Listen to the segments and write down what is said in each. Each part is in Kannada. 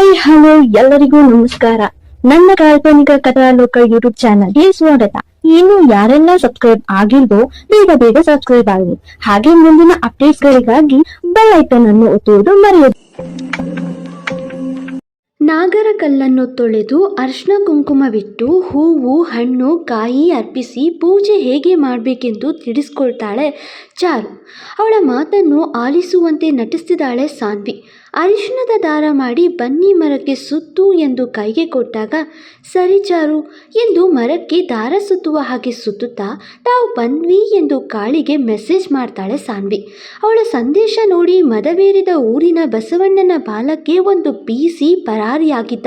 ಹಾಯ್, ಹಲೋ, ಎಲ್ಲರಿಗೂ ನಮಸ್ಕಾರ. ನನ್ನ ಕಾಲ್ಪನಿಕ ಕಥಾಲೋಕ ಯೂಟ್ಯೂಬ್ ಚಾನಲ್ಗೆ ಸ್ವಾಗತ. ಇನ್ನು ಯಾರೆಲ್ಲ ಸಬ್ಸ್ಕ್ರೈಬ್ ಆಗಿಲ್ವೋ, ಬೇಗ ಬೇಗ ಸಬ್ಸ್ಕ್ರೈಬ್ ಆಗಿ ಹಾಗೆ ಮುಂದಿನ ಅಪ್ಡೇಟ್ಸ್ ಗಳಿಗಾಗಿ ಬೆಲ್ ಐಕನ್ ಅನ್ನು ಒತ್ತುವುದು ಮರೆಯದು. ನಾಗರ ಕಲ್ಲನ್ನು ತೊಳೆದು ಅರ್ಶನ ಕುಂಕುಮವಿಟ್ಟು ಹೂವು, ಹಣ್ಣು, ಕಾಯಿ ಅರ್ಪಿಸಿ ಪೂಜೆ ಹೇಗೆ ಮಾಡಬೇಕೆಂದು ತಿಳಿಸ್ಕೊಳ್ತಾಳೆ ಚಾರು ಅವಳ ಮಾತನ್ನು ಆಲಿಸುವಂತೆ ನಟಿಸ್ತಿದ್ದಾಳೆ ಸಾನ್ವಿ ಅರಿಶಿಣದ ದಾರ ಮಾಡಿ ಬನ್ನಿ ಮರಕ್ಕೆ ಸುತ್ತು ಎಂದು ಕೈಗೆ ಕೊಟ್ಟಾಗ ಸರಿಚಾರು ಎಂದು ಮರಕ್ಕೆ ದಾರ ಸುತ್ತುವ ಹಾಗೆ ಸುತ್ತುತ್ತಾ, ತಾವು ಬನ್ವಿ ಎಂದು ಕಾಳಿಗೆ ಮೆಸೇಜ್ ಮಾಡ್ತಾಳೆ ಸಾನ್ವಿ. ಅವಳ ಸಂದೇಶ ನೋಡಿ ಮದವೇರಿದ ಊರಿನ ಬಸವಣ್ಣನ ಬಾಲಕ್ಕೆ ಒಂದು ಬೀಸಿ ಪರಾರಿಯಾಗಿದ್ದ.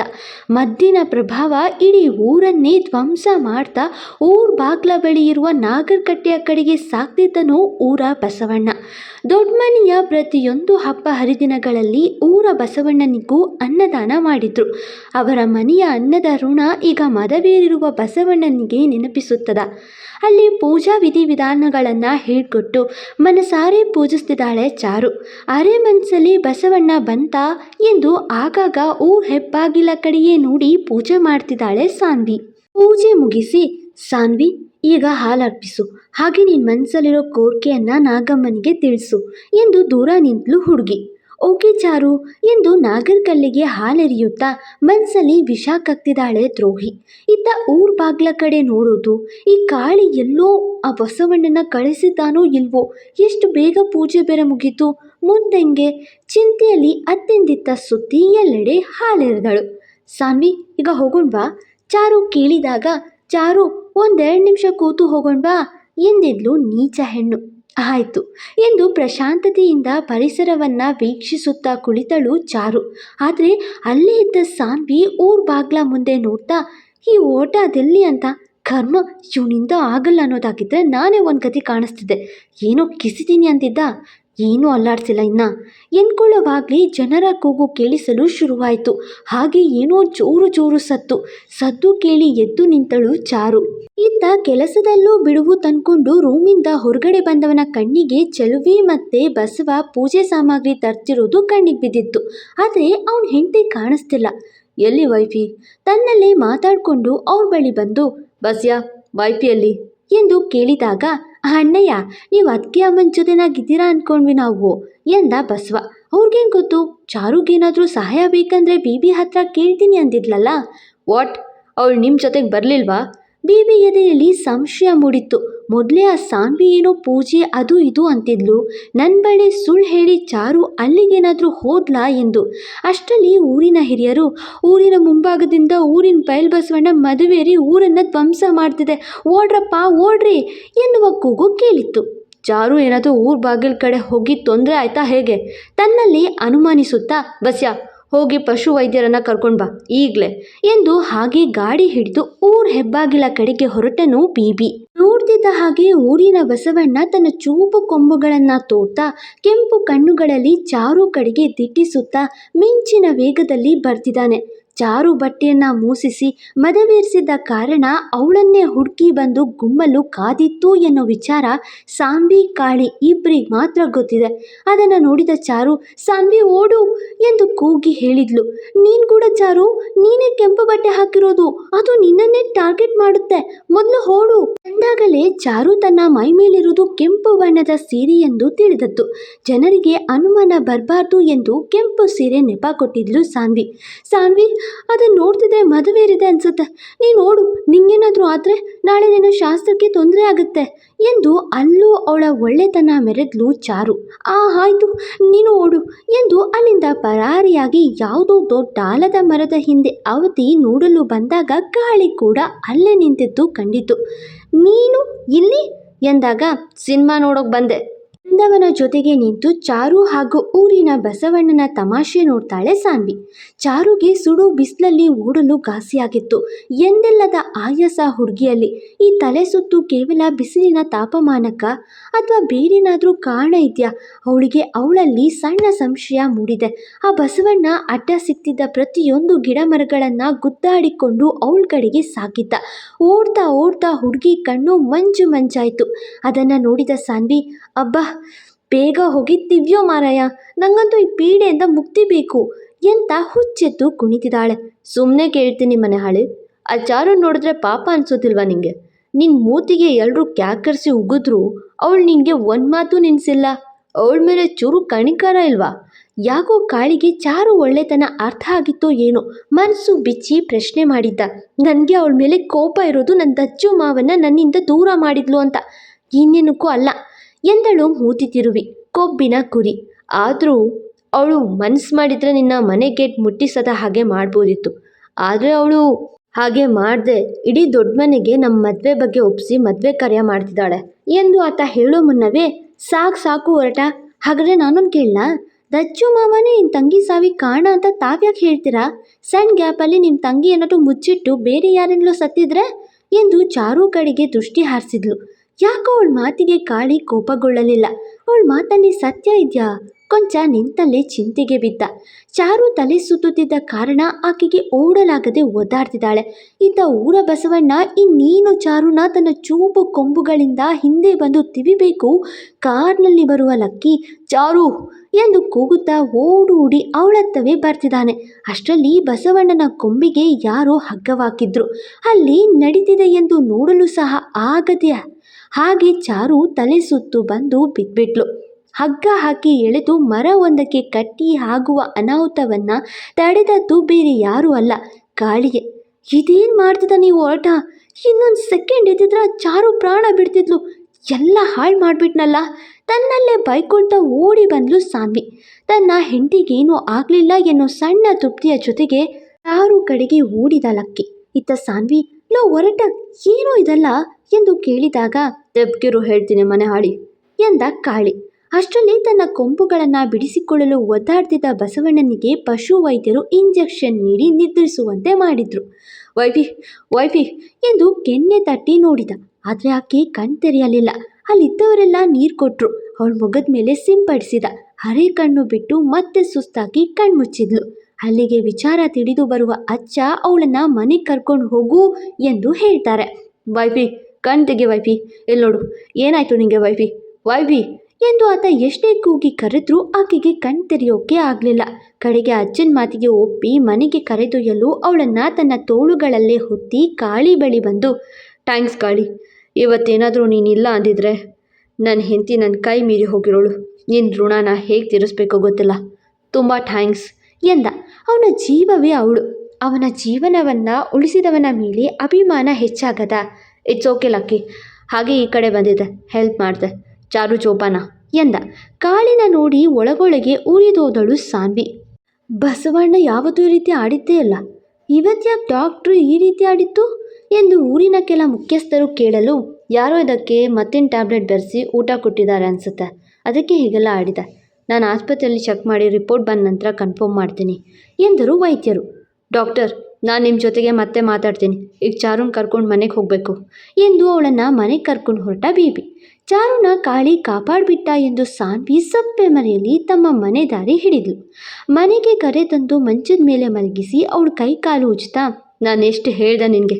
ಮದ್ದಿನ ಪ್ರಭಾವ ಇಡೀ ಊರನ್ನೇ ಧ್ವಂಸ ಮಾಡ್ತಾ, ಊರ್ ಬಾಗ್ಲ ಬಳಿ ಇರುವ ನಾಗರಕಟ್ಟೆಯ ಕಡೆಗೆ ಸಾಕ್ತಿದ್ದನು ಊರ ಬಸವಣ್ಣ. ದೊಡ್ಡಮನೆಯ ಪ್ರತಿಯೊಂದು ಹಬ್ಬ ಹರಿದಿನಗಳಲ್ಲಿ ಊರ ಬಸವಣ್ಣನಿಗೂ ಅನ್ನದಾನ ಮಾಡಿದ್ರು. ಅವರ ಮನೆಯ ಅನ್ನದ ಋಣ ಈಗ ಮದವೇರಿರುವ ಬಸವಣ್ಣನಿಗೆ ನೆನಪಿಸುತ್ತದ. ಅಲ್ಲಿ ಪೂಜಾ ವಿಧಿವಿಧಾನಗಳನ್ನು ಹೇಳ್ಕೊಟ್ಟು ಮನಸಾರೆ ಪೂಜಿಸ್ತಿದ್ದಾಳೆ ಚಾರು. ಅರೆ ಮನಸ್ಸಲ್ಲಿ ಬಸವಣ್ಣ ಬಂತ ಎಂದು ಆಗಾಗ ಊ ಹೆಪ್ಪಾಗಿಲ ಕಡೆಯೇ ನೋಡಿ ಪೂಜೆ ಮಾಡ್ತಿದ್ದಾಳೆ ಸಾನ್ವಿ. ಪೂಜೆ ಮುಗಿಸಿ, ಸಾನ್ವಿ, ಈಗ ಹಾಲರ್ಪಿಸು. ಹಾಗೆ ನಿನ್ನ ಮನಸ್ಸಲ್ಲಿರೋ ಕೋರಿಕೆಯನ್ನು ನಾಗಮ್ಮನಿಗೆ ತಿಳಿಸು ಎಂದು ದೂರ ನಿಂತಲು ಹುಡುಗಿ. ಓಕೆ ಚಾರು ಎಂದು ನಾಗರಕಲ್ಲಿಗೆ ಹಾಲೆರಿಯುತ್ತಾ ಮನಸ್ಸಲ್ಲಿ ವಿಷ ಕಕ್ತಿದ್ದಾಳೆ ದ್ರೋಹಿ. ಇತ್ತ ಊರ್ ಬಾಗ್ಲ ಕಡೆ ನೋಡೋದು, ಈ ಕಾಳಿ ಎಲ್ಲೋ ಆ ಬಸವಣ್ಣನ ಕಳಿಸಿದ್ದಾನೋ ಇಲ್ವೋ, ಎಷ್ಟು ಬೇಗ ಪೂಜೆ ಬೇರೆ ಮುಗೀತು. ಮುಂದೆಂಗೆ ಚಿಂತೆಯಲ್ಲಿ ಅತ್ತೆಂದಿತ್ತ ಸುತ್ತಿ ಎಲ್ಲೆಡೆ ಹಾಲೆರೆದಳು. ಸಾನ್ವಿ, ಈಗ ಹೋಗೋಣ್ವಾ ಚಾರು ಕೇಳಿದಾಗ, ಚಾರು, ಒಂದೆರಡು ನಿಮಿಷ ಕೂತು ಹೋಗೋಣ್ವಾ ಎಂದಿದ್ಲು ನೀಚ ಹೆಣ್ಣು. ಆಯಿತು. ಎಂದು ಪ್ರಶಾಂತತೆಯಿಂದ ಪರಿಸರವನ್ನ ವೀಕ್ಷಿಸುತ್ತಾ ಕುಳಿತಳು ಚಾರು. ಆದರೆ ಅಲ್ಲೇ ಇದ್ದ ಸಾನ್ವಿ ಊರ್ ಬಾಗ್ಲ ಮುಂದೆ ನೋಡ್ತಾ, ಈ ಓಟ ಅದೆಲ್ಲಿ ಅಂತ? ಕರ್ಮ ಇವನಿಂದ ಆಗಲ್ಲ ಅನ್ನೋದಾಗಿದ್ದರೆ ನಾನೇ ಒಂದು ಗತಿ ಕಾಣಿಸ್ತಿದ್ದೆ. ಏನೋ ಕಿಸಿತೀನಿ ಅಂತಿದ್ದ ಏನೂ ಅಲ್ಲಾಡ್ಸಿಲ್ಲ ಇನ್ನ. ಎನ್ಕೊಳ್ಳೋವಾಗಲೇ ಜನರ ಕೂಗು ಕೇಳಿಸಲು ಶುರುವಾಯಿತು. ಹಾಗೆ ಏನೋ ಜೋರು ಜೋರು ಸತ್ತು. ಸದ್ದು ಕೇಳಿ ಎದ್ದು ನಿಂತಳು ಚಾರು. ಇತ್ತ ಕೆಲಸದಲ್ಲೂ ಬಿಡುವು ತಂದ್ಕೊಂಡು ರೂಮಿಂದ ಹೊರಗಡೆ ಬಂದವನ ಕಣ್ಣಿಗೆ ಚೆಲುವಿ ಮತ್ತೆ ಬಸವ ಪೂಜೆ ಸಾಮಗ್ರಿ ತರ್ತಿರೋದು ಕಣ್ಣಿಗೆ ಬಿದ್ದಿತ್ತು. ಆದರೆ ಅವನ ಹೆಂಡತಿ ಕಾಣಿಸ್ತಿಲ್ಲ. ಎಲ್ಲಿ ವೈಫಿ? ತನ್ನಲ್ಲೇ ಮಾತಾಡಿಕೊಂಡು ಅವ್ರ ಬಳಿ ಬಂದು, ಬಸ್ಯಾ, ವೈಫಿಯಲ್ಲಿ? ಎಂದು ಕೇಳಿದಾಗ ಅಣ್ಣಯ್ಯ, ನೀವು ಅದಕ್ಕೆ ಅಮ್ಮನ ಜೊತೆನಾಗಿದ್ದೀರಾ ಅಂದ್ಕೊಂಡ್ವಿ ನಾವು. ಎಂದ ಬಸವ. ಅವ್ರಿಗೇನು ಗೊತ್ತು? ಚಾರುಗೇನಾದರೂ ಸಹಾಯ ಬೇಕಂದ್ರೆ ಬೀಬಿ ಹತ್ರ ಕೇಳ್ತೀನಿ ಅಂದಿದ್ಲಲ್ಲ. ವಾಟ್? ಅವಳು ನಿಮ್ಮ ಜೊತೆಗೆ ಬರಲಿಲ್ವಾ? ಬೀಬಿ ಎದೆಯಲ್ಲಿ ಸಂಶಯ ಮೂಡಿತ್ತು. ಮೊದಲೇ ಆ ಸಾನ್ವಿ ಏನೋ ಪೂಜೆ ಅದು ಇದು ಅಂತಿದ್ಲು. ನನ್ನ ಬಳಿ ಸುಳ್ಳು ಹೇಳಿ ಚಾರು ಅಲ್ಲಿಗೇನಾದರೂ ಹೋದ್ಲಾ ಎಂದು. ಅಷ್ಟರಲ್ಲಿ ಊರಿನ ಹಿರಿಯರು, ಊರಿನ ಮುಂಭಾಗದಿಂದ ಊರಿನ ಬಯಲು ಬಸವಣ್ಣ ಮದುವೆರಿ ಊರನ್ನು ಧ್ವಂಸ ಮಾಡ್ತಿದೆ. ಓಡ್ರಪ್ಪ, ಓಡ್ರಿ ಎನ್ನುವ ಕೂಗು ಕೇಳಿತ್ತು. ಚಾರು ಏನಾದರೂ ಊರ್ ಬಾಗಿಲ ಕಡೆ ಹೋಗಿ ತೊಂದರೆ ಆಯ್ತಾ ಹೇಗೆ? ತನ್ನಲ್ಲಿ ಅನುಮಾನಿಸುತ್ತಾ, ಬಸ್ಯ ಹೋಗಿ ಪಶು ವೈದ್ಯರನ್ನು ಕರ್ಕೊಂಡು ಬಾ, ಈಗಲೇ ಎಂದು ಹಾಗೆ ಗಾಡಿ ಹಿಡಿದು ಊರ್ ಹೆಬ್ಬಾಗಿಲ ಕಡೆಗೆ ಹೊರಟನು ಬೀಬಿ. ನೋಡ್ತಿದ್ದ ಹಾಗೆ ಊರಿನ ಬಸವಣ್ಣ ತನ್ನ ಚೂಪು ಕೊಂಬುಗಳನ್ನು ತೋರ್ತಾ ಕೆಂಪು ಕಣ್ಣುಗಳಲ್ಲಿ ಚಾರು ಕಡೆಗೆ ದಿಟ್ಟಿಸುತ್ತಾ ಮಿಂಚಿನ ವೇಗದಲ್ಲಿ ಬರ್ತಿದ್ದಾನೆ. ಚಾರು ಬಟ್ಟೆಯನ್ನ ಮೂಸಿಸಿ ಮದವೇರಿಸಿದ್ದ ಕಾರಣ ಅವಳನ್ನೇ ಹುಡುಕಿ ಬಂದು ಗುಮ್ಮಲು ಕಾದಿತ್ತು ಎನ್ನೋ ವಿಚಾರ ಸಾಂಬಿ ಕಾಳಿ ಇಬ್ಬರಿಗೆ ಮಾತ್ರ ಗೊತ್ತಿದೆ. ಅದನ್ನು ನೋಡಿದ ಚಾರು, ಸಾಂಬಿ, ಓಡು ಎಂದು ಕೂಗಿ ಹೇಳಿದ್ಲು. ನೀನು ಕೂಡ ಚಾರು, ನೀನೇ ಕೆಂಪು ಬಟ್ಟೆ ಹಾಕಿರೋದು, ಅದು ನಿನ್ನನ್ನೇ ಟಾರ್ಗೆಟ್ ಮಾಡುತ್ತೆ. ಮೊದಲು ಓಡು. ಅಂದಾಗಲೇ ಚಾರು ತನ್ನ ಮೈ ಮೇಲಿರುವುದು ಕೆಂಪು ಬಣ್ಣದ ಸೀರೆ ಎಂದು ತಿಳಿದದ್ದು. ಜನರಿಗೆ ಅನುಮಾನ ಬರಬಾರ್ದು ಎಂದು ಕೆಂಪು ಸೀರೆ ನೆಪ ಕೊಟ್ಟಿದ್ಲು ಸಾನ್ವಿ ಸಾನ್ವಿ ಅದನ್ನ ನೋಡ್ತಿದ್ರೆ ಮದುವೇರಿದೆ ಅನ್ಸುತ್ತೆ. ನೀನು ನೋಡು ನಿಂಗೇನಾದರೂ ಆದರೆ ನಾಳೆ ನಿನ್ನ ಶಾಸ್ತ್ರಕ್ಕೆ ತೊಂದರೆ ಆಗುತ್ತೆ. ಎಂದು ಅಲ್ಲೂ ಅವಳ ಒಳ್ಳೆತನ ಮೆರೆದ್ಲು ಚಾರು. ಆ ಆಯ್ತು ನೀನು ಓಡು ಎಂದು ಅಲ್ಲಿಂದ ಪರಾರಿಯಾಗಿ ಯಾವುದೋ ದೊಡ್ಡ ಆಲದ ಮರದ ಹಿಂದೆ ಅವಧಿ ನೋಡಲು ಬಂದಾಗ ಗಾಳಿ ಕೂಡ ಅಲ್ಲೇ ನಿಂತಿದ್ದು ಕಂಡಿತು. ನೀನು ಇಲ್ಲಿ? ಎಂದಾಗ, ಸಿನಿಮಾ ನೋಡೋಕೆ ಬಂದೆ. ಎಂದವನ ಜೊತೆಗೆ ನಿಂತು ಚಾರು ಹಾಗೂ ಊರಿನ ಬಸವಣ್ಣನ ತಮಾಷೆ ನೋಡ್ತಾಳೆ ಸಾನ್ವಿ. ಚಾರುಗೆ ಸುಡು ಬಿಸಿಲಲ್ಲಿ ಓಡಲು ಘಾಸಿಯಾಗಿತ್ತು. ಎಂದೆಲ್ಲದ ಆಯಾಸ ಹುಡುಗಿಯಲ್ಲಿ. ಈ ತಲೆ ಸುತ್ತು ಕೇವಲ ಬಿಸಿಲಿನ ತಾಪಮಾನಕ್ಕ ಅಥವಾ ಬೇರೇನಾದರೂ ಕಾರಣ ಇದೆಯಾ? ಅವಳಿಗೆ ಅವಳಲ್ಲಿ ಸಣ್ಣ ಸಂಶಯ ಮೂಡಿದೆ. ಆ ಬಸವಣ್ಣ ಅಡ್ಡ ಸಿಕ್ತಿದ್ದ ಪ್ರತಿಯೊಂದು ಗಿಡ ಮರಗಳನ್ನು ಗುದ್ದಾಡಿಕೊಂಡು ಅವಳ ಕಡೆಗೆ ಸಾಗಿದ್ದ. ಓಡ್ತಾ ಓಡ್ತಾ ಹುಡುಗಿ ಕಣ್ಣು ಮಂಜು ಮಂಜಾಯಿತು. ಅದನ್ನು ನೋಡಿದ ಸಾನ್ವಿ, ಅಬ್ಬಾ ಬೇಗ ಹೋಗಿ ತಿವ್ಯೋ ಮಾರಾಯ, ನಂಗಂತೂ ಈ ಪೀಡೆಯಿಂದ ಮುಕ್ತಿ ಬೇಕು ಎಂತ ಹುಚ್ಚೆತ್ತು ಕುಣಿತಿದ್ದಾಳೆ. ಸುಮ್ಮನೆ ಕೇಳ್ತೀನಿ ಮನೆ ಹಾಳೆ ಆ ಚಾರು ನೋಡಿದ್ರೆ ಪಾಪ ಅನ್ಸೋದಿಲ್ವಾ ನಿಂಗೆ? ನಿನ್ನ ಮೂತಿಗೆ ಎಲ್ಲರೂ ಕ್ಯಾಕರಿಸಿ ಉಗಿದ್ರು, ಅವಳು ನಿಂಗೆ ಒಂದು ಮಾತು ನಿನ್ಸಿಲ್ಲ. ಅವಳ ಮೇಲೆ ಚೂರು ಕಣಿಕಾರ ಇಲ್ವಾ? ಯಾಕೋ ಕಾಳಿಗೆ ಚಾರು ಒಳ್ಳೆತನ ಅರ್ಥ ಆಗಿತ್ತೋ ಏನೋ ಮನಸ್ಸು ಬಿಚ್ಚಿ ಪ್ರಶ್ನೆ ಮಾಡಿದ್ದ. ನನಗೆ ಅವಳ ಮೇಲೆ ಕೋಪ ಇರೋದು ನನ್ನ ದಜ್ಜು ಮಾವನ್ನ ನನ್ನಿಂದ ದೂರ ಮಾಡಿದ್ಲು ಅಂತ. ಇನ್ನೇನಕ್ಕೂ ಅಲ್ಲ. ಎಂದಳು ಮೂತಿ ತಿರುವಿ, ಕೊಬ್ಬಿನ ಕುರಿ. ಆದರೂ ಅವಳು ಮನಸ್ಸು ಮಾಡಿದರೆ ನಿನ್ನ ಮನೆ ಗೇಟ್ ಮುಟ್ಟಿಸದ ಹಾಗೆ ಮಾಡ್ಬೋದಿತ್ತು. ಆದರೆ ಅವಳು ಹಾಗೆ ಮಾಡದೆ ಇಡೀ ದೊಡ್ಡ ಮನೆಗೆ ನಮ್ಮ ಮದುವೆ ಬಗ್ಗೆ ಒಪ್ಪಿಸಿ ಮದುವೆ ಕಾರ್ಯ ಮಾಡ್ತಿದ್ದಾಳೆ ಎಂದು ಆತ ಹೇಳೋ ಮುನ್ನವೇ ಸಾಕು ಸಾಕು ಹೊರಟ ಹಾಗಾದ್ರೆ ನಾನೊಂದು ಕೇಳಲ್ಲ ದಚ್ಚು ಮಾವನೇ ನಿಮ್ಮ ತಂಗಿ ಸಾವಿ ಕಾಣ ಅಂತ ತಾವ್ಯಾಕೆ ಹೇಳ್ತೀರಾ? ಸಣ್ಣ ಗ್ಯಾಪಲ್ಲಿ ನಿಮ್ಮ ತಂಗಿ ಏನಾದರೂ ಮುಚ್ಚಿಟ್ಟು ಬೇರೆ ಯಾರಿಂದಲೂ ಸತ್ತಿದ್ರೆ ಎಂದು ಚಾರು ಕಡೆಗೆ ದೃಷ್ಟಿ ಹಾರಿಸಿದ್ಲು. ಯಾಕೋ ಅವಳ ಮಾತಿಗೆ ಕಾಳಿ ಕೋಪಗೊಳ್ಳಲಿಲ್ಲ. ಅವಳ ಮಾತಲ್ಲಿ ಸತ್ಯ ಇದೆಯಾ? ಕೊಂಚ ನಿಂತಲ್ಲೇ ಚಿಂತೆಗೆ ಬಿದ್ದ. ಚಾರು ತಲೆ ಸುತ್ತುತ್ತಿದ್ದ ಕಾರಣ ಆಕೆಗೆ ಓಡಲಾಗದೆ ಒದ್ದಾಡ್ತಿದ್ದಾಳೆ ಇದ್ದ ಊರ ಬಸವಣ್ಣ, ಇನ್ನೇನು ಚಾರುನ ತನ್ನ ಚೂಪು ಕೊಂಬುಗಳಿಂದ ಹಿಂದೆ ಬಂದು ತಿವಿಬೇಕು? ಕಾರ್ನಲ್ಲಿ ಬರುವ ಲಕ್ಕಿ, ಚಾರು ಎಂದು ಕೂಗುತ್ತಾ ಓಡೂಡಿ ಅವಳತ್ತವೇ ಬರ್ತಿದ್ದಾನೆ. ಅಷ್ಟರಲ್ಲಿ ಬಸವಣ್ಣನ ಕೊಂಬಿಗೆ ಯಾರೋ ಹಗ್ಗವಾಕಿದ್ರು. ಅಲ್ಲಿ ನಡೀತಿದೆ ಎಂದು ನೋಡಲು ಸಹ ಆಗದೆ ಹಾಗೆ ಚಾರು ತಲೆ ಸುತ್ತು ಬಂದು ಬಿದ್ಬಿಟ್ಲು. ಹಗ್ಗ ಹಾಕಿ ಎಳೆದು ಮರವೊಂದಕ್ಕೆ ಕಟ್ಟಿ ಆಗುವ ಅನಾಹುತವನ್ನು ತಡೆದದ್ದು ಬೇರೆ ಯಾರೂ ಅಲ್ಲ, ಗಾಳಿಗೆ. ಇದೇನು ಮಾಡ್ತಿದ್ದ ನೀವು ಹೊರಟ ಇನ್ನೊಂದು ಸೆಕೆಂಡ್ ಇದ್ದಿದ್ರೆ ಚಾರು ಪ್ರಾಣ ಬಿಡ್ತಿದ್ಲು. ಎಲ್ಲ ಹಾಳು ಮಾಡಿಬಿಟ್ನಲ್ಲ. ತನ್ನಲ್ಲೇ ಬೈಕೊಳ್ತಾ ಓಡಿ ಬಂದ್ಲು ಸಾನ್ವಿ. ತನ್ನ ಹೆಂಡತಿಗೇನೂ ಆಗಲಿಲ್ಲ ಎನ್ನೋ ಸಣ್ಣ ತೃಪ್ತಿಯ ಜೊತೆಗೆ ಚಾರು ಕಡೆಗೆ ಓಡಿದ ಲಕ್ಕಿ. ಇತ್ತ ಸಾನ್ವಿ, ಲೋ ಹೊರಟ ಏನೋ ಇದಲ್ಲ? ಎಂದು ಕೇಳಿದಾಗ ದಬ್ಗಿರು ಹೇಳ್ತೀನಿ ಮನೆ ಹಾಳಿ ಎಂದ ಕಾಳಿ. ಅಷ್ಟರಲ್ಲಿ ತನ್ನ ಕೊಂಬುಗಳನ್ನು ಬಿಡಿಸಿಕೊಳ್ಳಲು ಒದ್ದಾಡ್ತಿದ್ದ ಬಸವಣ್ಣನಿಗೆ ಪಶು ವೈದ್ಯರು ಇಂಜೆಕ್ಷನ್ ನೀಡಿ ನಿದ್ರಿಸುವಂತೆ ಮಾಡಿದ್ರು. ವೈಫಿ ವೈಫಿ ಎಂದು ಕೆನ್ನೆ ತಟ್ಟಿ ನೋಡಿದ. ಆದರೆ ಆಕೆ ಕಣ್ ತೆರೆಯಲಿಲ್ಲ. ಅಲ್ಲಿದ್ದವರೆಲ್ಲ ನೀರು ಕೊಟ್ಟರು ಅವಳ ಮೊಗದ ಮೇಲೆ ಸಿಂಪಡಿಸಿದ ಹರೆ ಕಣ್ಣು ಬಿಟ್ಟು ಮತ್ತೆ ಸುಸ್ತಾಗಿ ಕಣ್ಮುಚ್ಚಿದ್ಲು ಅಲ್ಲಿಗೆ ವಿಚಾರ ತಿಳಿದು ಬರುವ ಅಚ್ಚ ಅವಳನ್ನ ಮನೆಗೆ ಕರ್ಕೊಂಡು ಹೋಗು ಎಂದು ಹೇಳ್ತಾರೆ. ವೈಫಿ ಕಣ್ ತೆಗೆ ವೈಫಿ. ಎಲ್ಲಿ ನೋಡು, ಏನಾಯ್ತು ನಿಂಗೆ ವೈಫಿ? ವೈಫಿ, ಎಂದು ಆತ ಎಷ್ಟೇ ಕೂಗಿ ಕರೆದ್ರೂ ಆಕೆಗೆ ಕಣ್ ತೆರೆಯೋಕೆ ಆಗಲಿಲ್ಲ. ಕಡೆಗೆ ಅಜ್ಜನ ಮಾತಿಗೆ ಒಪ್ಪಿ ಮನೆಗೆ ಕರೆದೊಯ್ಯಲು ಅವಳನ್ನು ತನ್ನ ತೋಳುಗಳಲ್ಲೇ ಹೊತ್ತಿ ಕಾಳಿ ಬಳಿ ಬಂದು, ಥ್ಯಾಂಕ್ಸ್ ಕಾಳಿ, ಇವತ್ತೇನಾದರೂ ನೀನಿಲ್ಲ ಅಂದಿದ್ರೆ ನನ್ನ ಹೆಂಡತಿ ನನ್ನ ಕೈ ಮೀರಿ ಹೋಗಿರೋಳು. ನಿನ್ನ ಋಣನ ಹೇಗೆ ತೀರಿಸ್ಬೇಕೋ ಗೊತ್ತಿಲ್ಲ. ತುಂಬ ಥ್ಯಾಂಕ್ಸ್, ಎಂದ. ಅವನ ಜೀವವೇ ಅವಳು. ಅವನ ಜೀವನವನ್ನು ಉಳಿಸಿದವನ ಮೇಲೆ ಅಭಿಮಾನ ಹೆಚ್ಚಾಗದ. ಇಟ್ಸ್ ಓಕೆ ಲಕ್ಕಿ ಹಾಗೆ ಈ ಕಡೆ ಬಂದಿದ್ದೆ ಹೆಲ್ಪ್ ಮಾಡಿದೆ. ಚಾರು ಜೋಪಾನ. ಎಂದ, ಕಾಳಿನ ನೋಡಿ ಒಳಗೊಳಗೆ ಉರಿದೋದಳು ಸಾನ್ವಿ. ಬಸವಣ್ಣ ಯಾವತ್ತೂ ರೀತಿ ಆಡಿದ್ದೇ ಇಲ್ಲ. ಇವತ್ತ್ಯಾಕೆ ಡಾಕ್ಟ್ರು ಈ ರೀತಿ ಆಡಿತ್ತು ಎಂದು ಊರಿನ ಕೆಲ ಮುಖ್ಯಸ್ಥರು ಕೇಳಲು ಯಾರೋ ಇದಕ್ಕೆ ಮತ್ತಿನ ಟ್ಯಾಬ್ಲೆಟ್ ಬೆರೆಸಿ ಊಟ ಕೊಟ್ಟಿದ್ದಾರೆ ಅನಿಸುತ್ತೆ. ಅದಕ್ಕೆ ಹೀಗೆಲ್ಲ ಆಡಿದೆ. ನಾನು ಆಸ್ಪತ್ರೆಯಲ್ಲಿ ಚೆಕ್ ಮಾಡಿ ರಿಪೋರ್ಟ್ ಬಂದ ನಂತರ ಕನ್ಫರ್ಮ್ ಮಾಡ್ತೀನಿ ಎಂದರು ವೈದ್ಯರು. ಡಾಕ್ಟರ್ ನಾನು ನಿಮ್ಮ ಜೊತೆಗೆ ಮತ್ತೆ ಮಾತಾಡ್ತೀನಿ. ಈಗ ಚಾರುನ ಕರ್ಕೊಂಡು ಮನೆಗೆ ಹೋಗಬೇಕು. ಎಂದು ಅವಳನ್ನು ಮನೆಗೆ ಕರ್ಕೊಂಡು ಹೊರಟ ಬೇಬಿ. ಚಾರುನ ಕಾಳಿ ಕಾಪಾಡಿಬಿಟ್ಟ ಎಂದು ಸಾನ್ವಿ ಸಪ್ಪೆ ಮನೆಯಲ್ಲಿ ತಮ್ಮ ಮನೆ ದಾರಿ ಹಿಡಿದ್ಲು. ಮನೆಗೆ ಕರೆ ತಂದು ಮಂಚದ ಮೇಲೆ ಮಲಗಿಸಿ ಅವಳು ಕೈ ಕಾಲು ಉಜ್ತಾ, ನಾನು ಎಷ್ಟು ಹೇಳ್ದೆ ನಿನಗೆ?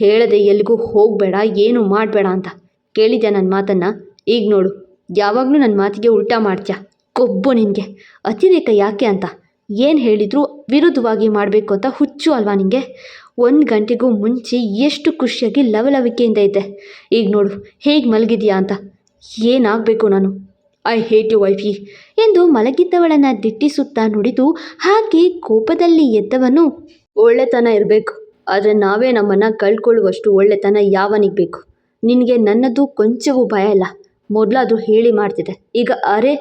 ಹೇಳದೆ ಎಲ್ಲಿಗೂ ಹೋಗಬೇಡ, ಏನು ಮಾಡಬೇಡ ಅಂತ ಕೇಳಿದ್ಯಾ ನನ್ನ ಮಾತನ್ನು? ಈಗ ನೋಡು, ಯಾವಾಗಲೂ ನನ್ನ ಮಾತಿಗೆ ಉಲ್ಟಾ ಮಾಡ್ತ್ಯಾ? ಕೊಬ್ಬು ನಿನಗೆ. ಅತಿರೇಕ ಯಾಕೆ ಅಂತ? ಏನು ಹೇಳಿದರೂ ವಿರುದ್ಧವಾಗಿ ಮಾಡಬೇಕು ಅಂತ ಹುಚ್ಚು ಅಲ್ವಾ ನಿನಗೆ ಒಂದು ಗಂಟೆಗೂ ಮುಂಚೆ ಎಷ್ಟು ಖುಷಿಯಾಗಿ ಲವಲವಿಕೆಯಿಂದ ಇದ್ದೆ. ಈಗ ನೋಡು, ಹೇಗೆ ಮಲಗಿದೆಯಾ ಅಂತ. ಏನಾಗಬೇಕು ನಾನು? ಐ ಹೇಟ್ ಯು ವೈಫಿ ಎಂದು ಮಲಗಿದ್ದವಳನ್ನು ದಿಟ್ಟಿಸುತ್ತಾ ನುಡಿದು ಹಾಗೆ ಕೋಪದಲ್ಲಿ ಎದ್ದವನು ಒಳ್ಳೆತನ ಇರಬೇಕು. ಆದರೆ ನಾವೇ ನಮ್ಮನ್ನು ಕಳ್ಕೊಳ್ಳುವಷ್ಟು ಒಳ್ಳೆತನ ಯಾವನಿಗೆ ಬೇಕು? ನಿನಗೆ ನನ್ನದು ಕೊಂಚವೂ ಭಯ ಇಲ್ಲ. ಅದು ಹೇಳಿ ಮಾಡ್ತಿದೆ ಈಗ ಅರೆ,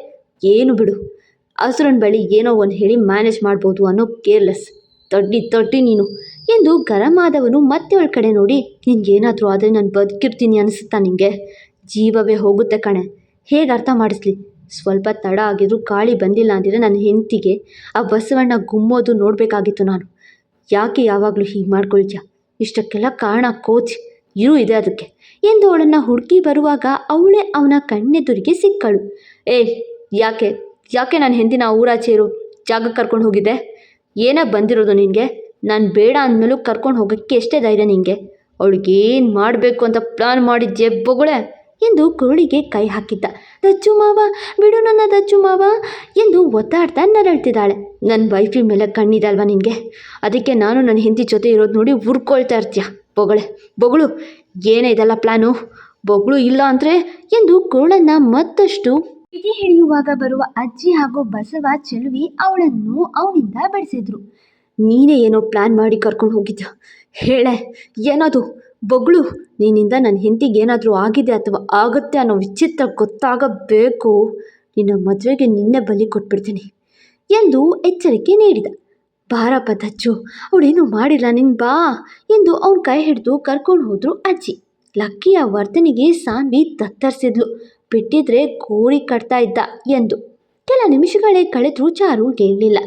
ಏನು ಬಿಡು. ಹಸುರನ ಬಳಿ ಏನೋ ಒಂದು ಹೇಳಿ ಮ್ಯಾನೇಜ್ ಮಾಡ್ಬೋದು ಅನ್ನೋ ಕೇರ್ಲೆಸ್ ತಡ್ಡಿ ತಡ್ಡಿ ನೀನು. ಎಂದು ಗರಂ ಆದವನು ಮತ್ತೆ ಅವಳ ಕಡೆ ನೋಡಿ, ನಿನ್ಗೇನಾದರೂ ಆದರೆ ನಾನು ಬದುಕಿರ್ತೀನಿ ಅನಿಸುತ್ತಾ ನಿನಗೆ ಜೀವವೇ ಹೋಗುತ್ತೆ ಕಣೆ. ಹೇಗೆ ಅರ್ಥ ಮಾಡಿಸ್ಲಿ? ಸ್ವಲ್ಪ ತಡ ಆಗಿದ್ರು ಕಾಳಿ ಬಂದಿಲ್ಲ ಅಂದಿದ್ರೆ ನನ್ನ ಹೆಂಡತಿಗೆ ಆ ಬಸವಣ್ಣ ಗುಮ್ಮೋದು ನೋಡಬೇಕಾಗಿತ್ತು ನಾನು. ಯಾಕೆ ಯಾವಾಗಲೂ ಹೀಗೆ ಮಾಡ್ಕೊಳ್ತೀಯ? ಇಷ್ಟಕ್ಕೆಲ್ಲ ಕಾರಣ ಕೋಚ್, ಇರು ಇದೆ ಅದಕ್ಕೆ ಎಂದು ಅವಳನ್ನು ಹುಡುಕಿ ಬರುವಾಗ ಅವಳೇ ಅವನ ಕಣ್ಣೆದುರಿಗೆ ಸಿಕ್ಕಳು. ಏ ಯಾಕೆ? ಯಾಕೆ ನಾನು ಹೆಂಡಿನ ಊರಾಚೆ ಜಾಗಕ್ಕೆ ಕರ್ಕೊಂಡು ಹೋಗಿದ್ದೆ? ಏನೇ ಬಂದಿರೋದು ನಿನಗೆ? ನಾನು ಬೇಡ ಅಂದಮೇಲೂ ಕರ್ಕೊಂಡು ಹೋಗೋಕ್ಕೆ ಎಷ್ಟೇ ಧೈರ್ಯ ನಿನಗೆ. ಅವಳಿಗೆ ಏನು ಮಾಡಬೇಕು ಅಂತ ಪ್ಲಾನ್ ಮಾಡಿದ್ದೆ ಬೊಗಳೆ? ಎಂದು ಕುರುಳಿಗೆ ಕೈ ಹಾಕಿದ್ದ. ದಚ್ಚು ಮಾವ, ಬಿಡು ನನ್ನ ದಚ್ಚು ಮಾವ ಎಂದು ಒತ್ತಾಡ್ತಾ ನರಳ್ತಿದ್ದಾಳೆ. ನನ್ನ ವೈಫಿ ಮೇಲೆ ಕಣ್ಣಿದಲ್ವಾ ನಿನಗೆ? ಅದಕ್ಕೆ ನಾನು ನನ್ನ ಹಿಂದಿ ಜೊತೆ ಇರೋದು ನೋಡಿ ಉರ್ಕೊಳ್ತಾ ಇರ್ತೀಯ, ಬೊಗಳೆ? ಬೊಗಳು, ಏನೇ ಇದೆಲ್ಲ ಪ್ಲ್ಯಾನು ಬೊಗಳು ಇಲ್ಲ ಅಂದರೆ? ಎಂದು ಕುರುಳನ್ನು ಮತ್ತಷ್ಟು ಇತಿ ಹಿಡಿಯುವಾಗ ಬರುವ ಅಜ್ಜಿ ಹಾಗೂ ಬಸವ ಚೆಲುವಿ ಅವಳನ್ನು ಅವನಿಂದ ಬೆಳೆಸಿದ್ರು. ನೀನೇ ಏನೋ ಪ್ಲ್ಯಾನ್ ಮಾಡಿ ಕರ್ಕೊಂಡು ಹೋಗಿದ್ದ ಹೇಳೆ, ಏನದು? ಬೊಗಳು, ನಿನ್ನಿಂದ ನನ್ನ ಹೆಂಡತಿಗೆ ಏನಾದರೂ ಆಗಿದೆ ಅಥವಾ ಆಗುತ್ತೆ ಅನ್ನೋ ವಿಚಿತ್ರ ಗೊತ್ತಾಗಬೇಕು. ನಿನ್ನ ಮದುವೆಗೆ ನಿನ್ನೆ ಬಲಿ ಕೊಟ್ಬಿಡ್ತೀನಿ ಎಂದು ಎಚ್ಚರಿಕೆ ನೀಡಿದ. ಬಾರಪ್ಪ ದಚ್ಚು ಅವಳೇನು ಮಾಡಿಲ್ಲ, ನಿನ್ ಬಾ ಎಂದು ಅವನ ಕೈ ಹಿಡಿದು ಕರ್ಕೊಂಡು ಹೋದ್ರು ಅಜ್ಜಿ. ಲಕ್ಕಿಯ ವರ್ತನೆಗೆ ಸಾನ್ವಿ ತತ್ತರಿಸಿದ್ಲು. ಬಿಟ್ಟಿದ್ರೆ ಗೋರಿ ಕಟ್ತಾ ಇದ್ದ ಎಂದು. ಕೆಲ ನಿಮಿಷಗಳೇ ಕಳೆದರೂ ಚಾರು ಹೇಳಲಿಲ್ಲ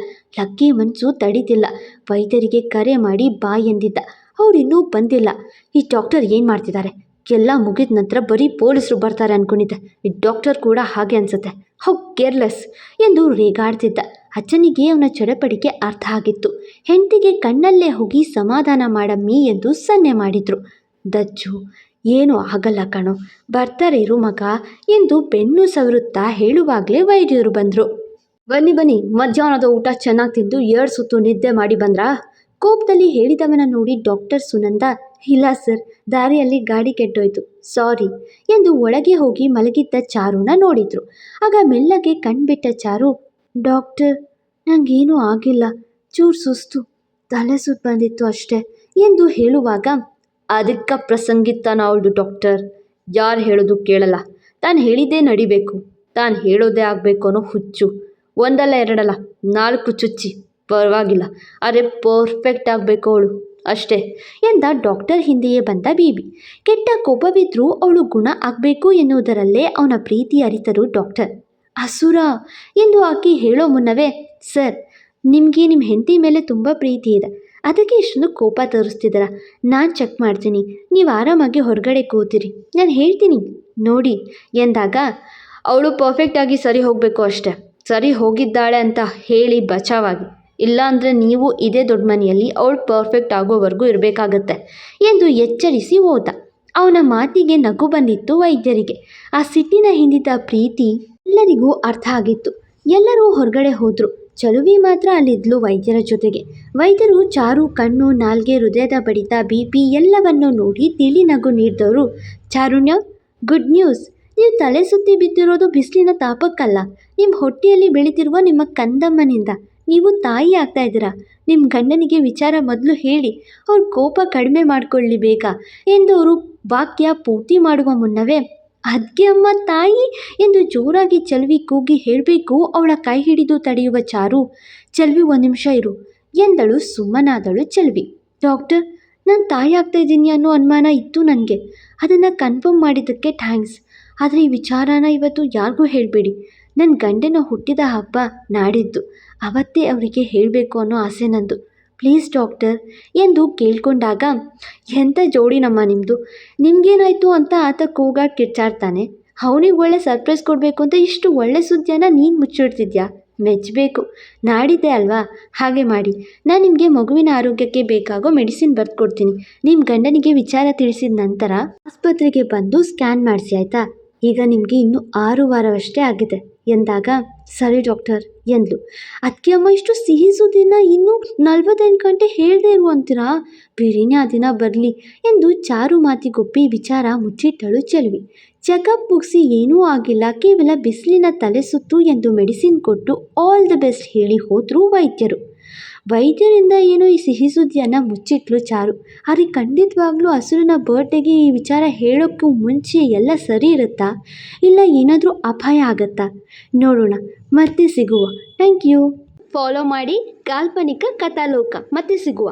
ಲಕ್ಕಿ ಮನಸ್ಸು ತಡೀತಿಲ್ಲ. ವೈದ್ಯರಿಗೆ ಕರೆ ಮಾಡಿ ಬಾ ಎಂದಿದ್ದ. ಅವರಿನ್ನೂ ಬಂದಿಲ್ಲ. ಈ ಡಾಕ್ಟರ್ ಏನು ಮಾಡ್ತಿದ್ದಾರೆ ಎಲ್ಲ ಮುಗಿದ ನಂತರ ಬರೀ ಪೊಲೀಸರು ಬರ್ತಾರೆ ಅನ್ಕೊಂಡಿದ್ದೆ. ಈ ಡಾಕ್ಟರ್ ಕೂಡ ಹಾಗೆ ಅನ್ಸುತ್ತೆ. ಹೌ, ಕೇರ್ಲೆಸ್ ಎಂದು ರೇಗಾಡ್ತಿದ್ದ. ಅಜ್ಜನಿಗೆ ಅವನ ಚಡಪಡಿಕೆ ಅರ್ಥ ಆಗಿತ್ತು. ಹೆಂಡತಿಗೆ ಕಣ್ಣಲ್ಲೇ ಹೋಗಿ ಸಮಾಧಾನ ಮಾಡಮ್ಮಿ ಎಂದು ಸನ್ನೆ ಮಾಡಿದ್ರು. ದಜ್ಜು ಏನೂ ಆಗಲ್ಲ ಕಣೋ. ಬರ್ತಾರೆ ಇರು ಮಗ. ಎಂದು ಬೆನ್ನು ಸವರುತ್ತಾ ಹೇಳುವಾಗಲೇ ವೈದ್ಯರು ಬಂದರು. ಬನ್ನಿ ಬನ್ನಿ. ಮಧ್ಯಾಹ್ನದ ಊಟ ಚೆನ್ನಾಗಿ ತಿಂದು ಎರಡು ಸುತ್ತು ನಿದ್ದೆ ಮಾಡಿ ಬಂದ್ರಾ? ಕೋಪದಲ್ಲಿ ಹೇಳಿದವನ ನೋಡಿ ಡಾಕ್ಟರ್ ಸುನಂದ, ಇಲ್ಲ ಸರ್, ದಾರಿಯಲ್ಲಿ ಗಾಡಿ ಕೆಟ್ಟೋಯ್ತು. ಸಾರಿ ಎಂದು ಒಳಗೆ ಹೋಗಿ ಮಲಗಿದ್ದ ಚಾರುನ ನೋಡಿದ್ರು. ಆಗ ಮೆಲ್ಲಗೆ ಕಣ್ಬಿಟ್ಟ ಚಾರು, ಡಾಕ್ಟರ್, ನಂಗೇನೂ ಆಗಿಲ್ಲ. ಚೂರು ಸುಸ್ತು. ತಲೆ ಸುತ್ತು ಬಂದಿತ್ತು ಅಷ್ಟೇ ಎಂದು ಹೇಳುವಾಗ ಅದಕ್ಕ ಪ್ರಸಂಗಿತ್ತಾನ ಅವಳು ಡಾಕ್ಟರ್. ಯಾರು ಹೇಳೋದು ಕೇಳಲ್ಲ. ತಾನು ಹೇಳಿದ್ದೇ ನಡಿಬೇಕು. ತಾನು ಹೇಳೋದೇ ಆಗಬೇಕು ಅನ್ನೋ ಹುಚ್ಚು. ಒಂದಲ್ಲ ಎರಡಲ್ಲ, ನಾಲ್ಕು ಚುಚ್ಚಿ. ಪರವಾಗಿಲ್ಲ. ಅರೆ ಪರ್ಫೆಕ್ಟ್ ಆಗಬೇಕು ಅವಳು. ಅಷ್ಟೇ. ಎಂದ ಡಾಕ್ಟರ್ ಹಿಂದೆಯೇ ಬಂದ ಬೀಬಿ. ಕೆಟ್ಟ ಕೋಪವಿದ್ದರೂ ಅವಳು ಗುಣ ಆಗಬೇಕು ಎನ್ನುವುದರಲ್ಲೇ ಅವನ ಪ್ರೀತಿ ಅರಿತರು ಡಾಕ್ಟರ್. ಅಸುರ! ಎಂದು ಆಕೆ ಹೇಳೋ ಮುನ್ನವೇ, ಸರ್, ನಿಮಗೆ ನಿಮ್ಮ ಹೆಂಡತಿ ಮೇಲೆ ತುಂಬ ಪ್ರೀತಿ ಇದೆ. ಅದಕ್ಕೆ ಇಷ್ಟೊಂದು ಕೋಪ ತೋರಿಸ್ತಿದ್ದಾರ? ನಾನು ಚೆಕ್ ಮಾಡ್ತೀನಿ. ನೀವು ಆರಾಮಾಗಿ ಹೊರಗಡೆ ಕೂತಿರಿ. ನಾನು ಹೇಳ್ತೀನಿ. ನೋಡಿ, ಎಂದಾಗ, ಅವಳು ಪರ್ಫೆಕ್ಟಾಗಿ ಸರಿ ಹೋಗಬೇಕು ಅಷ್ಟೆ. ಸರಿ ಹೋಗಿದ್ದಾಳೆ ಅಂತ ಹೇಳಿ ಬಚಾವಾಗಿ. ಇಲ್ಲ ಅಂದರೆ ನೀವು ಇದೇ ದೊಡ್ಡ ಮನೆಯಲ್ಲಿ ಅವಳು ಪರ್ಫೆಕ್ಟ್ ಆಗೋವರೆಗೂ ಇರಬೇಕಾಗತ್ತೆ ಎಂದು ಎಚ್ಚರಿಸಿ ಹೋದ. ಅವನ ಮಾತಿಗೆ ನಗು ಬಂದಿತ್ತು ವೈದ್ಯರಿಗೆ. ಆ ಸಿಟ್ಟಿನ ಹಿಂದಿದ್ದ ಪ್ರೀತಿ ಎಲ್ಲರಿಗೂ ಅರ್ಥ ಆಗಿತ್ತು. ಎಲ್ಲರೂ ಹೊರಗಡೆ ಹೋದರು. ಚಲುವಿ ಮಾತ್ರ ಅಲ್ಲಿದ್ಲು ವೈದ್ಯರ ಜೊತೆಗೆ. ವೈದ್ಯರು ಚಾರು, ಕಣ್ಣು, ನಾಲ್ಗೆ, ಹೃದಯದ ಬಡಿತ, ಬಿ ಪಿ ಎಲ್ಲವನ್ನೂ ನೋಡಿ ತಿಳಿ ನಗು ನೀಡಿದವರು ಚಾರುಣ್ಯ, ಗುಡ್ ನ್ಯೂಸ್. ನೀವು ತಲೆ ಸುತ್ತಿ ಬಿದ್ದಿರೋದು ಬಿಸಿಲಿನ ತಾಪಕ್ಕಲ್ಲ. ನಿಮ್ಮ ಹೊಟ್ಟೆಯಲ್ಲಿ ಬೆಳೀತಿರುವ ನಿಮ್ಮ ಕಂದಮ್ಮನಿಂದ. ನೀವು ತಾಯಿ ಆಗ್ತಾ ಇದ್ದೀರಾ? ನಿಮ್ಮ ಗಂಡನಿಗೆ ವಿಚಾರ ಮೊದಲು ಹೇಳಿ. ಅವ್ರ ಕೋಪ ಕಡಿಮೆ ಮಾಡಿಕೊಳ್ಳಿ ಬೇಗ. ಎಂದು ಅವರು ವಾಕ್ಯ ಪೂರ್ತಿ ಮಾಡುವ ಮುನ್ನವೇ ಅದ್ಕೆ ಅಮ್ಮ ತಾಯಿ ಎಂದು ಜೋರಾಗಿ ಚಲ್ವಿ ಕೂಗಿ ಹೇಳಬೇಕು ಅವಳ ಕೈ ಹಿಡಿದು ತಡೆಯುವ ಚಾರು. ಚಲ್ವಿ ಒಂದು ನಿಮಿಷ ಇರು ಎಂದಳು ಸುಮ್ಮನಾದಳು ಚಲ್ವಿ. ಡಾಕ್ಟರ್, ನಾನು ತಾಯಿ ಆಗ್ತಾ ಇದ್ದೀನಿ ಅನ್ನೋ ಅನುಮಾನ ಇತ್ತು ನನಗೆ. ಅದನ್ನು ಕನ್ಫರ್ಮ್ ಮಾಡಿದ್ದಕ್ಕೆ ಥ್ಯಾಂಕ್ಸ್. ಆದರೆ ಈ ವಿಚಾರನ ಇವತ್ತು ಯಾರಿಗೂ ಹೇಳಬೇಡಿ. ನನ್ನ ಗಂಡನ ಹುಟ್ಟಿದ ಹಬ್ಬ ನಾಡಿದ್ದು. ಅವತ್ತೇ ಅವರಿಗೆ ಹೇಳಬೇಕು ಅನ್ನೋ ಆಸೆ ನಂದು. ಪ್ಲೀಸ್ ಡಾಕ್ಟರ್ ಎಂದು ಕೇಳಿಕೊಂಡಾಗ, ಎಂಥ ಜೋಡಿನಮ್ಮ ನಿಮ್ಮದು ನಿಮಗೇನಾಯಿತು ಅಂತ ಆತ ಕೂಗಾಡಿ ಕಿರ್ಚಾಡ್ತಾನೆ. ಅವನಿಗೆ ಒಳ್ಳೆ ಸರ್ಪ್ರೈಸ್ ಕೊಡಬೇಕು ಅಂತ ಇಷ್ಟು ಒಳ್ಳೆ ಸುದ್ದಿಯನ್ನು ನೀನು ಮುಚ್ಚಿಡ್ತಿದ್ಯಾ? ಮೆಚ್ಚಬೇಕು ನಾಡಿದ್ದೆ ಅಲ್ವಾ? ಹಾಗೆ ಮಾಡಿ. ನಾನು ನಿಮಗೆ ಮಗುವಿನ ಆರೋಗ್ಯಕ್ಕೆ ಬೇಕಾಗೋ ಮೆಡಿಸಿನ್ ಬರ್ದು ಕೊಡ್ತೀನಿ ನಿಮ್ಮ ಗಂಡನಿಗೆ ವಿಚಾರ ತಿಳಿಸಿದ ನಂತರ ಆಸ್ಪತ್ರೆಗೆ ಬಂದು ಸ್ಕ್ಯಾನ್ ಮಾಡಿಸಿ ಆಯಿತಾ? ಈಗ ನಿಮಗೆ ಇನ್ನೂ ಆರು ವಾರವಷ್ಟೇ ಆಗಿದೆ, ಎಂದಾಗ ಸರಿ ಡಾಕ್ಟರ್ ಎಂದ್ಲು. ಅದಕ್ಕೆ ಅಮ್ಮ ಇಷ್ಟು ಸಿಹಿ ಸುದ್ದಿನ ಇನ್ನೂ ನಲ್ವತ್ತೆಂಟು ಗಂಟೆ ಹೇಳದೆ ಇರು ಅಂತೀರಾ? ಬೇರೆನೇ ಆ ದಿನ ಬರಲಿ ಎಂದು ಚಾರು ಮಾತಿಗೊಪ್ಪಿ ವಿಚಾರ ಮುಚ್ಚಿಟ್ಟಳು ಚೆಲುವಿ. ಚೆಕಪ್ ಮುಗಿಸಿ ಏನೂ ಆಗಿಲ್ಲ, ಕೇವಲ ಬಿಸಿಲಿನ ತಲೆ ಸುತ್ತು ಎಂದು ಮೆಡಿಸಿನ್ ಕೊಟ್ಟು ಆಲ್ ದ ಬೆಸ್ಟ್ ಹೇಳಿ ಹೋದರು ವೈದ್ಯರು. ವೈದ್ಯರಿಂದ ಏನೋ ಈ ಸಿಹಿ ಸುದ್ದಿಯನ್ನು ಮುಚ್ಚಿಟ್ಲು ಚಾರು. ಆದರೆ ಖಂಡಿತವಾಗ್ಲೂ ಹಸುರನ ಬರ್ಡೇಗೆ ಈ ವಿಚಾರ ಹೇಳೋಕ್ಕೂ ಮುಂಚೆ ಎಲ್ಲ ಸರಿ ಇರುತ್ತಾ? ಇಲ್ಲ ಏನಾದರೂ ಅಪಾಯ ಆಗತ್ತಾ? ನೋಡೋಣ, ಮತ್ತೆ ಸಿಗುವ. ಥ್ಯಾಂಕ್ ಯು ಫಾಲೋ ಮಾಡಿ ಕಾಲ್ಪನಿಕ ಕಥಾಲೋಕ, ಮತ್ತೆ ಸಿಗುವ.